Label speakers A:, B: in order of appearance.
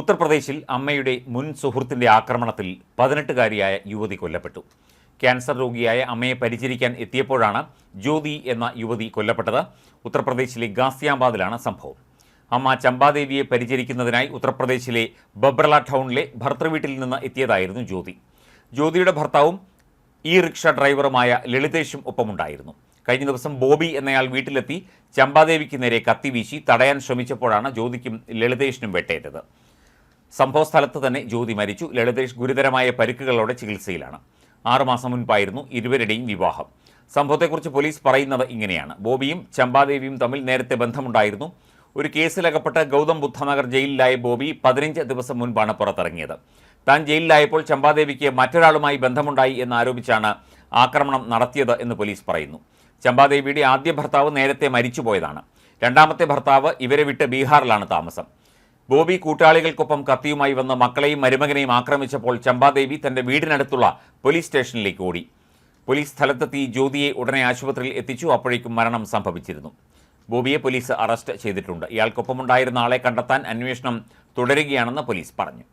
A: ഉത്തർപ്രദേശിൽ അമ്മയുടെ മുൻ സുഹൃത്തിന്റെ ആക്രമണത്തിൽ പതിനെട്ടുകാരിയായ യുവതി കൊല്ലപ്പെട്ടു. ക്യാൻസർ രോഗിയായ അമ്മയെ പരിചരിക്കാൻ എത്തിയപ്പോഴാണ് ജ്യോതി എന്ന യുവതി കൊല്ലപ്പെട്ടത്. ഉത്തർപ്രദേശിലെ ഗാസിയാബാദിലാണ് സംഭവം. അമ്മ ചമ്പാദേവിയെ പരിചരിക്കുന്നതിനായി ഉത്തർപ്രദേശിലെ ബബ്രല ടൗണിലെ ഭർത്തൃവീട്ടിൽ നിന്ന് എത്തിയതായിരുന്നു ജ്യോതി. ജ്യോതിയുടെ ഭർത്താവും ഈ റിക്ഷ ഡ്രൈവറുമായ ലളിതേഷും ഒപ്പമുണ്ടായിരുന്നു. കഴിഞ്ഞ ദിവസം ബോബി എന്നയാൾ വീട്ടിലെത്തി ചമ്പാദേവിക്ക് നേരെ കത്തിവീശി തടയാൻ ശ്രമിച്ചപ്പോഴാണ് ജ്യോതിക്കും ലളിതേഷിനും വെട്ടേറ്റത്. സംഭവ സ്ഥലത്ത് തന്നെ ജ്യോതി മരിച്ചു. ലളിതേഷ് ഗുരുതരമായ പരിക്കുകളോടെ ചികിത്സയിലാണ്. ആറുമാസം മുൻപായിരുന്നു ഇരുവരുടെയും വിവാഹം. സംഭവത്തെക്കുറിച്ച് പോലീസ് പറയുന്നത് ഇങ്ങനെയാണ്. ബോബിയും ചമ്പാദേവിയും തമ്മിൽ നേരത്തെ ബന്ധമുണ്ടായിരുന്നു. ഒരു കേസിലകപ്പെട്ട് ഗൗതം ബുദ്ധനഗർ ജയിലിലായ ബോബി പതിനഞ്ച് ദിവസം മുൻപാണ് പുറത്തിറങ്ങിയത്. താൻ ജയിലിലായപ്പോൾ ചമ്പാദേവിക്ക് മറ്റൊരാളുമായി ബന്ധമുണ്ടായി എന്നാരോപിച്ചാണ് ആക്രമണം നടത്തിയത് എന്ന് പോലീസ് പറയുന്നു. ചമ്പാദേവിയുടെ ആദ്യ ഭർത്താവ് നേരത്തെ മരിച്ചുപോയതാണ്. രണ്ടാമത്തെ ഭർത്താവ് ഇവരെ വിട്ട് ബീഹാറിലാണ് താമസം. ബോബി കൂട്ടാളികൾക്കൊപ്പം കത്തിയുമായി വന്ന മക്കളെയും മരുമകനെയും ആക്രമിച്ചപ്പോൾ ചമ്പാദേവി തന്റെ വീടിനടുത്തുള്ള പോലീസ് സ്റ്റേഷനിലേക്ക് ഓടി. പോലീസ് സ്ഥലത്തെത്തി ജ്യോതിയെ ഉടനെ ആശുപത്രിയിൽ എത്തിച്ചു. അപ്പോഴേക്കും മരണം സംഭവിച്ചിരുന്നു. ബോബിയെ പോലീസ് അറസ്റ്റ് ചെയ്തിട്ടുണ്ട്. ഇയാൾക്കൊപ്പമുണ്ടായിരുന്ന ആളെ കണ്ടെത്താൻ അന്വേഷണം തുടരുകയാണെന്ന് പോലീസ് പറഞ്ഞു.